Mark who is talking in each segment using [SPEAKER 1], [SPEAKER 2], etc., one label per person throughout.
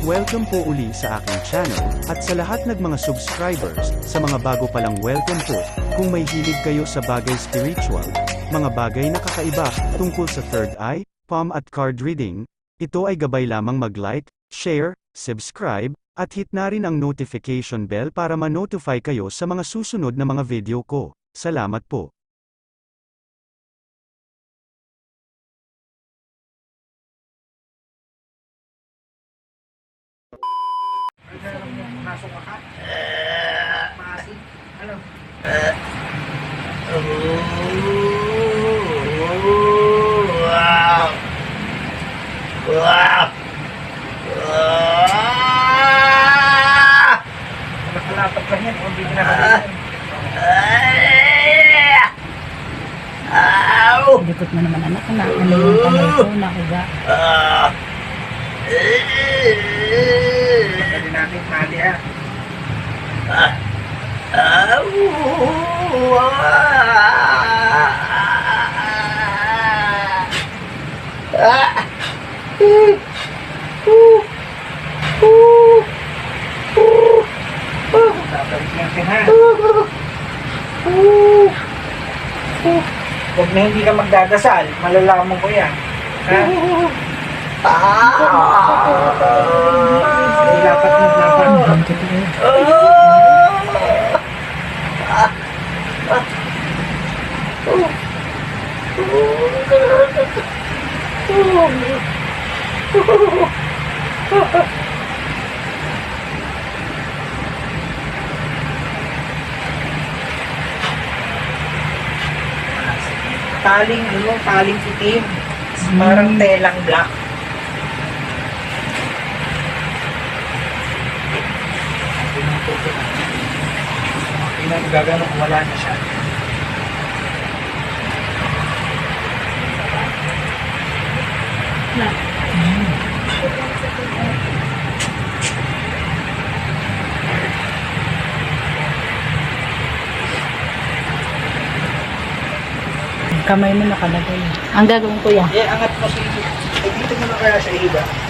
[SPEAKER 1] Welcome po uli sa aking channel, at sa lahat ng mga subscribers, sa mga bago palang welcome po, kung may hilig kayo sa bagay spiritual, mga bagay na kakaiba, tungkol sa third eye, palm at card reading, ito ay gabay lamang mag-like, share, subscribe, at hit na rin ang notification bell para ma-notify kayo sa mga susunod na mga video ko. Salamat po.
[SPEAKER 2] Pasok ka? Maasin? Ano?
[SPEAKER 3] Wow! Wow!
[SPEAKER 2] Nakalapat ka niyan kung hindi ka nakalapat.
[SPEAKER 4] Likot mo naman anak na. Ano yung kamay ko? Nakiga.
[SPEAKER 3] Ah!
[SPEAKER 2] Pwede natin mali ha.
[SPEAKER 3] Ow! Ah!
[SPEAKER 2] Babalik natin ha. Huwag na hindi ka magdadasal. Malalaman ko yan. Ha? Ilapat ilapat mo.
[SPEAKER 4] Ang totoo.
[SPEAKER 2] Taling, ano, taling itim. Parang telang black. Tingnan mo gagano kung wala na siya.
[SPEAKER 4] Kamay mo nakalagay. Ang gagawin ko yan.
[SPEAKER 2] Eh, angat mo si... Eh, dito mo na kaya sa iba.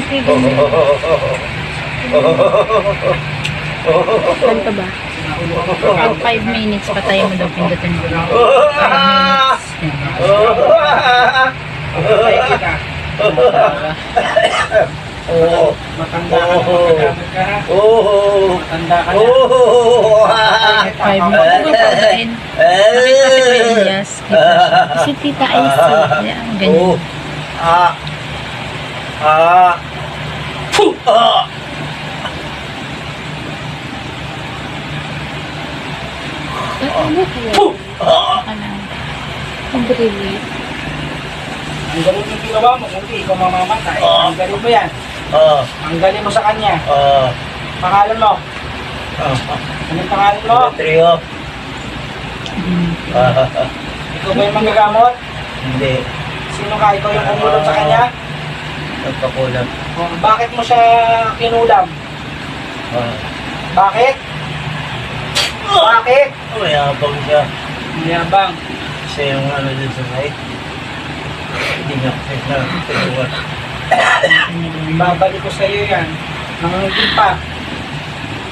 [SPEAKER 2] yan. Higa.
[SPEAKER 4] Baka, itigil mo. Saan ka ba? Oh, five minutes pa tayo mo daw pindutin mo.
[SPEAKER 3] Oh!
[SPEAKER 2] Matanda ka na. Magagamit ka ha.
[SPEAKER 3] Oh!
[SPEAKER 2] Matanda ka na.
[SPEAKER 3] Oh!
[SPEAKER 4] Five minutes. Bakit kasi kay Elias? Kasi tita ay si. Yan,
[SPEAKER 3] Oh!
[SPEAKER 4] ganyan.
[SPEAKER 3] Ah! Ah! Puh! Ah!
[SPEAKER 4] Ano!
[SPEAKER 3] Ah!
[SPEAKER 4] Ano? Ang
[SPEAKER 2] galing mo.
[SPEAKER 3] Ah. Ah!
[SPEAKER 2] Sa kanya.
[SPEAKER 3] Ah!
[SPEAKER 2] Pangalan mo.
[SPEAKER 3] Ah!
[SPEAKER 2] Anong pangalan mo?
[SPEAKER 3] Trio?
[SPEAKER 4] Hmm.
[SPEAKER 3] Ah!
[SPEAKER 2] Ikaw ba yung manggagamot?
[SPEAKER 3] Hindi.
[SPEAKER 2] Sino ka? Ikaw yung kumulong sa kanya?
[SPEAKER 3] Nagpakulam.
[SPEAKER 2] O, bakit mo siya kinulam?
[SPEAKER 3] Ah!
[SPEAKER 2] Bakit? Bakit?
[SPEAKER 3] Mayabang siya.
[SPEAKER 2] Yabang.
[SPEAKER 3] Siya yung ano dun sa site. Hindi na tulungan.
[SPEAKER 2] Babalik ko sa iyo yan. Nangangigil pa.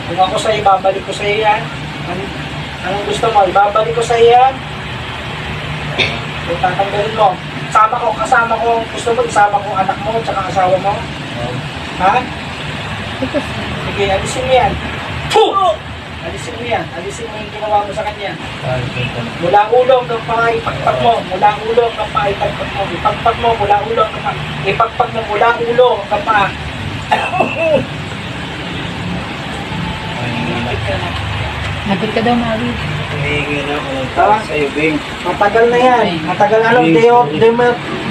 [SPEAKER 2] Kung ako sa iyo, babalik ko sa iyo yan. An- anong gusto mo? Ibabalik ko sa iyo yan. Kung tatanggalin mo. Kasama ko, kasama ko, gusto mo, isama ko anak mo, tsaka asawa mo. Ha? Sige, alisin mo yan. Puh! Alisin mo yan. Alisin mo yung ginawa mo sa kanya. Mula ulo hanggang paa, ipagpag mo. Mula ulo hanggang paa, ipagpag mo. Ipagpag mo, mula ulo hanggang paa. Ipagpag mo, mula ulo hanggang paa.
[SPEAKER 4] Nagod ka daw, Mari.
[SPEAKER 3] Humihingi na ako ng tawag sa'yo, Bing.
[SPEAKER 2] Matagal na yan. Matagal Deo,
[SPEAKER 3] sorry.
[SPEAKER 2] Deo,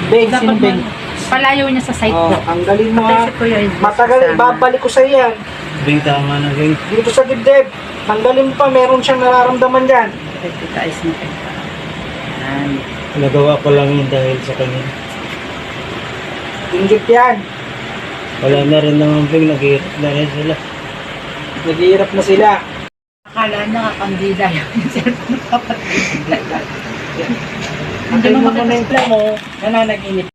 [SPEAKER 2] Bing,
[SPEAKER 4] Dapat
[SPEAKER 2] sino Bing?
[SPEAKER 4] mo- palayo niya sa site
[SPEAKER 2] Oh,
[SPEAKER 4] ko.
[SPEAKER 2] ang galing mo
[SPEAKER 4] Patay
[SPEAKER 2] ha.
[SPEAKER 4] si Kuya Idris.
[SPEAKER 2] Matagal,
[SPEAKER 4] Kasama.
[SPEAKER 2] babalik ko sa yan.
[SPEAKER 3] Bing, tama na, Bing.
[SPEAKER 2] Dito sa dibdib. Tanggalin mo pa, meron siyang nararamdaman dyan.
[SPEAKER 4] Kita ayos kayo. Yan.
[SPEAKER 3] Nagawa ko lang yun dahil sa kanya.
[SPEAKER 2] Inggit yan.
[SPEAKER 3] Wala na rin naman, Bing. Nag-iirap na rin sila.
[SPEAKER 2] Naghihirap na sila.
[SPEAKER 4] Akala nakakandida yung cellphone ng kapatid.
[SPEAKER 2] Ang mo yung mo, nananaginip